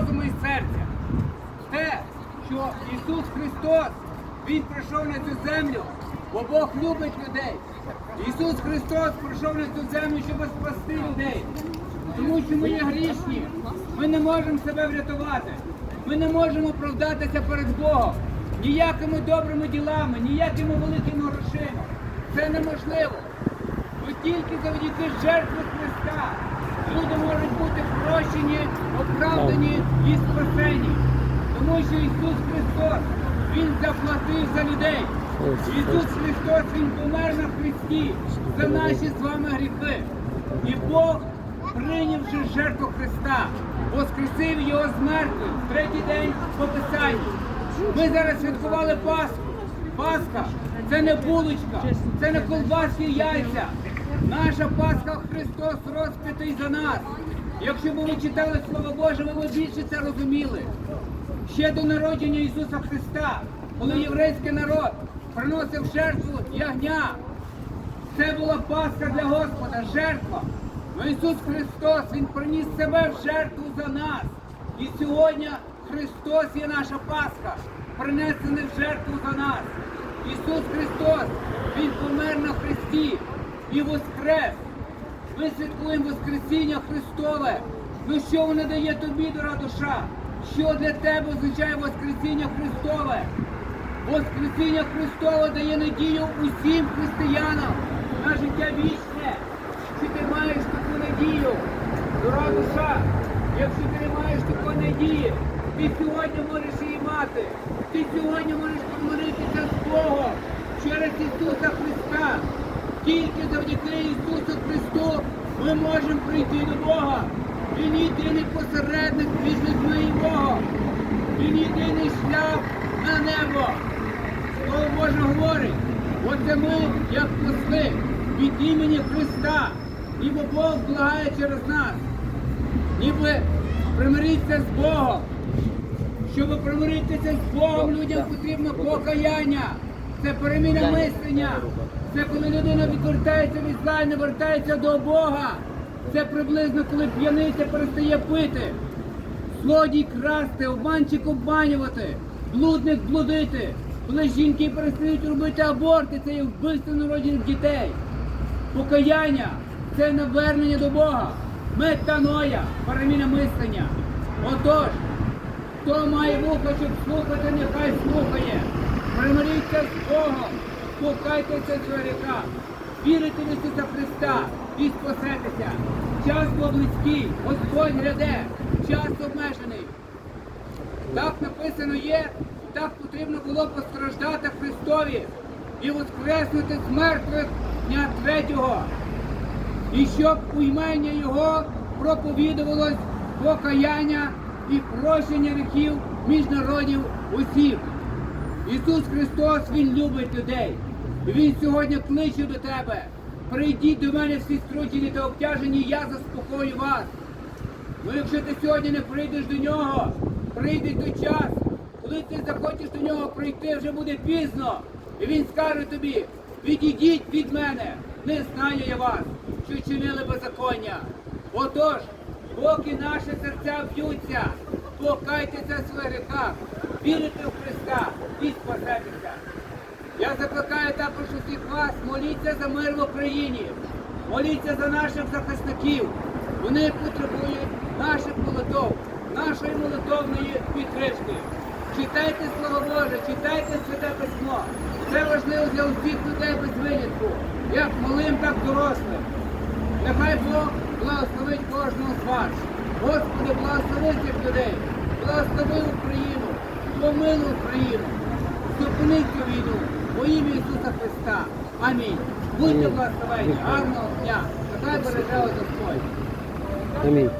розуму і серця. Те, що Ісус Христос, Він прийшов на цю землю, бо Бог любить людей. Ісус Христос прийшов на цю землю, щоб спасти людей. Тому що ми є грішні. Ми не можемо себе врятувати. Ми не можемо оправдатися перед Богом. Ніякими добрими ділами, ніякими великими грошима. Це неможливо. Бо тільки завдяки жертві Христа люди можуть бути прощені, оправдані і спасені. Тому що Ісус Христос, Він заплатив за людей. Ісус Христос, Він помер на Христі за наші з вами гріхи. І Бог, прийнявши жертву Христа, воскресив його з мертвих в третій день по Писанню. Ми зараз святкували Пасху. Пасха це не булочка, це не колбаски і яйця. Наша Пасха Христос розпитий за нас. Якщо б ви читали Слово Боже, ви б більше це розуміли. Ще до народження Ісуса Христа, коли єврейський народ приносив жертву ягня, це була Пасха для Господа, жертва. Но Ісус Христос, Він приніс себе в жертву за нас. І сьогодні Христос є наша Пасха, принесений в жертву за нас. Ісус Христос, Він помер на Христі і воскрес. Ми святкуємо Воскресіння Христове. Ну що воно дає тобі, дора душа? Що для тебе означає Воскресіння Христове? Воскресіння Христове дає надію усім християнам на життя вічне. Чи ти маєш таку надію, дорога душа? Якщо ти не маєш такої надії, ти сьогодні можеш її мати. Ти сьогодні можеш помиритися з Богом через Ісуса Христа. Тільки завдяки Ісусу Христу ми можемо прийти до Бога. Він єдиний посередник між людьми і Богом. Він єдиний шлях на небо. Слово Боже говорить, оце ми, як посли, від імені Христа, ніби Бог благає через нас, ніби примиритися з Богом. Щоб примиритися з Богом, людям потрібно покаяння. Це переміна мислення. Це коли людина відвертається від зла і не вертається до Бога. Це приблизно коли п'яниця перестає пити. Злодій красти, обманчик обманювати, блудник блудити. Коли жінки перестають робити аборти, це є вбивство народжених дітей. Покаяння це навернення до Бога. Метаноя, переміна мислення. Отож, хто має вуха, щоб слухати, нехай слухає. Примиріться з Богом, покайтеся з гріха, вірите в Ісуса Христа і спасетеся. Час був близький, Господь гряде, час обмежений. Так написано є, так потрібно було постраждати Христові і воскреснути з мертвих дня третього. І щоб у імення Його проповідувалось покаяння і прощення гріхів між народів усіх. Ісус Христос, Він любить людей. Він сьогодні кличе до тебе. Прийдіть до мене всі струджені та обтяжені, я заспокою вас. Ну якщо ти сьогодні не прийдеш до нього, прийде той час, коли ти захочеш до нього прийти, вже буде пізно. І він скаже тобі, відійдіть від мене, не знаю я вас, що чинили беззаконня. Отож, поки наші серця б'ються, покайтеся в своїх гріхах, вірите в Христа і спасетеся. Я закликаю також усіх вас, моліться за мир в Україні, моліться за наших захисників. Вони потребують наших молитов, нашої молитовної підтримки. Читайте Слово Боже, читайте Святе Письмо. Це важливо для усіх людей без винятку, як малим, так і дорослим. Нехай Бог благословить кожного з вас. Господи, благослови цих людей, благослови Україну, помилуй Україну, зупини цю війну во ім'я Ісуса Христа. Амінь. Будьте благословені, гарного дня. Нехай береже Господь. Амінь.